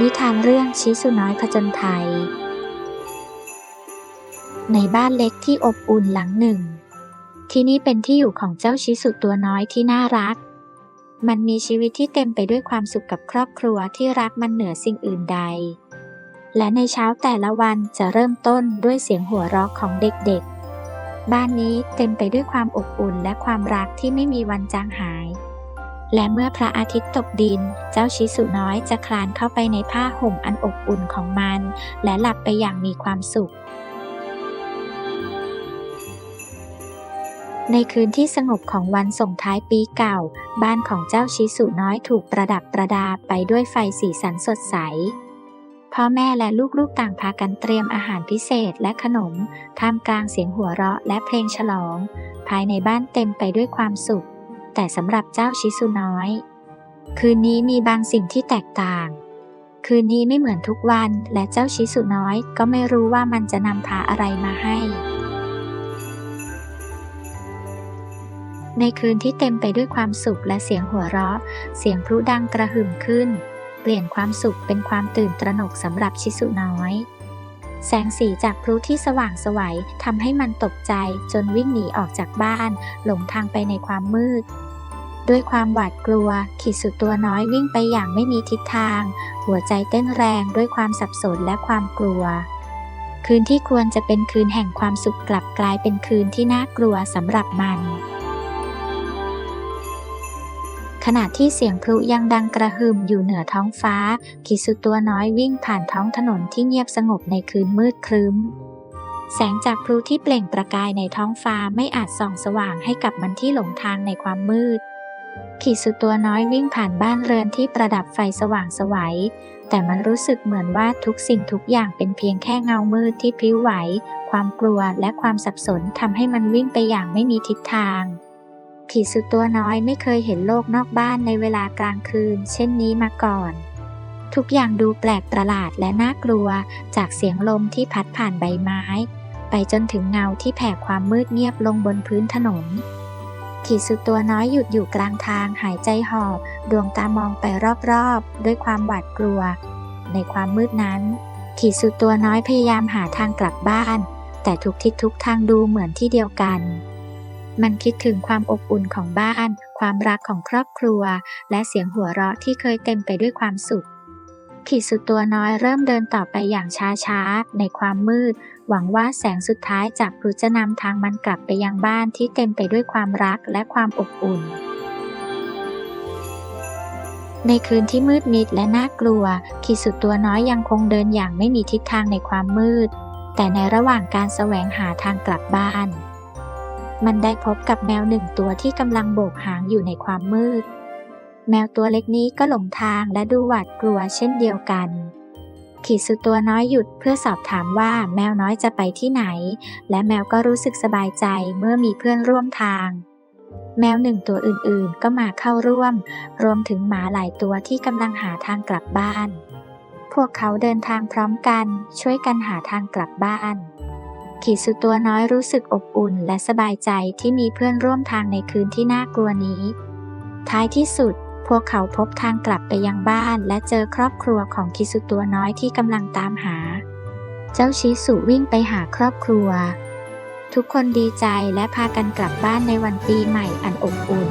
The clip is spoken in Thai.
นิทานเรื่องชิสุน้อยผจญภัย ในบ้านเล็กที่อบอุ่นหลังหนึ่ง ที่นี่เป็นที่อยู่ของเจ้าชิสุตัวน้อยที่น่ารัก มันมีชีวิตที่เต็มไปด้วยความสุขกับครอบครัวที่รักมันเหนือสิ่งอื่นใด และในเช้าแต่ละวันจะเริ่มต้นด้วยเสียงหัวเราะของเด็กๆ บ้านนี้เต็มไปด้วยความอบอุ่นและความรักที่ไม่มีวันจางหาย และเมื่อพระอาทิตย์ตกดิน เจ้าชิสุน้อยจะคลานเข้าไปในผ้าห่มอันอบอุ่นของมัน และหลับไปอย่างมีความสุข ในคืนที่สงบของวันส่งท้ายปีเก่า บ้านของเจ้าชิสุน้อยถูกประดับประดาไปด้วยไฟสีสันสดใสพ่อแม่และลูกๆต่างพากันเตรียมอาหารพิเศษและขนม ท่ามกลางเสียงหัวเราะและเพลงฉลอง ภายในบ้านเต็มไปด้วยความสุข แต่สำหรับเจ้าชิสุน้อย คืนนี้มีบางสิ่งที่แตกต่าง คืนนี้ไม่เหมือนทุกวันและเจ้าชิสุน้อยก็ไม่รู้ว่ามันจะนำพาอะไรมาให้ ในคืนที่เต็มไปด้วยความสุขและเสียงหัวเราะ เสียงพลุดังกระหึ่มขึ้น เปลี่ยนความสุขเป็นความตื่นตระหนกสำหรับชิสุน้อย แสงสีจากพลุที่สว่างสวัยทำให้มันตกใจจนวิ่งหนีออกจากบ้าน หลงทางไปในความมืด ด้วยความหวาดกลัว ขีดสุดตัวน้อยวิ่งไปอย่างไม่มีทิศทาง หัวใจเต้นแรงด้วยความสับสนและความกลัว คืนที่ควรจะเป็นคืนแห่งความสุขกลับกลายเป็นคืนที่น่ากลัวสำหรับมัน ขณะที่เสียงพลุยังดังกระหึ่มอยู่เหนือท้องฟ้า คิสุตัวน้อยวิ่งผ่านท้องถนนที่เงียบสงบในคืนมืดครึ้ม แสงจากพลุที่เปล่งประกายในท้องฟ้าไม่อาจส่องสว่างให้กับมันที่หลงทางในความมืดขีสุตัวน้อยวิ่งผ่านบ้านเรือนที่ประดับไฟสว่างสวัย แต่มันรู้สึกเหมือนว่าทุกสิ่งทุกอย่างเป็นเพียงแค่เงามืดที่พลิ้วไหว ความกลัวและความสับสนทำให้มันวิ่งไปอย่างไม่มีทิศทาง ขีสุตัวน้อยไม่เคยเห็นโลกนอกบ้านในเวลากลางคืน เช่นนี้มาก่อน ทุกอย่างดูแปลกประหลาดและน่ากลัวจากเสียงลมที่พัดผ่านใบไม้ ไปจนถึงเงาที่แผ่ความมืดเงียบลงบนพื้นถนนขีสุตัวน้อยหยุดอยู่กลางทางหายใจหอบ ดวงตามองไปรอบๆ ด้วยความหวาดกลัว ในความมืดนั้นขีสุตัวน้อยพยายามหาทางกลับบ้าน แต่ทุกทิศทุกทางดูเหมือนที่เดียวกัน มันคิดถึงความอบอุ่นของบ้าน ความรักของครอบครัว และเสียงหัวเราะที่เคยเต็มไปด้วยความสุข ขีสุดตัวน้อยเริ่มเดินต่อไปอย่างช้าๆ ในความมืด หวังว่าแสงสุดท้ายจากพลุจะนำทางมันกลับไปยังบ้านที่เต็มไปด้วยความรักและความอบอุ่น ในคืนที่มืดมิดและน่ากลัว ขีสุดตัวน้อยยังคงเดินอย่างไม่มีทิศทางในความมืด แต่ในระหว่างการแสวงหาทางกลับบ้าน มันได้พบกับแมวหนึ่งตัวที่กำลังโบกหางอยู่ในความมืด แมวตัวเล็กนี้ก็หลงทางและดูหวาดกลัวเช่นเดียวกัน ขีสุตัวน้อยหยุดเพื่อสอบถามว่าแมวน้อยจะไปที่ไหน และแมวก็รู้สึกสบายใจเมื่อมีเพื่อนร่วมทาง แมวหนึ่งตัวอื่นๆ ก็มาเข้าร่วม รวมถึงหมาหลายตัวที่กำลังหาทางกลับบ้าน พวกเขาเดินทางพร้อมกัน ช่วยกันหาทางกลับบ้าน ขีดสุตัวน้อยรู้สึกอบอุ่นและสบายใจที่มีเพื่อนร่วมทางในคืนที่น่ากลัวนี้ ท้ายที่สุด พวกเขาพบทางกลับไปยังบ้าน และเจอครอบครัวของคิสุตัวน้อยที่กำลังตามหา เจ้าชิสุวิ่งไปหาครอบครัว ทุกคนดีใจและพากันกลับบ้านในวันปีใหม่อันอบอุ่น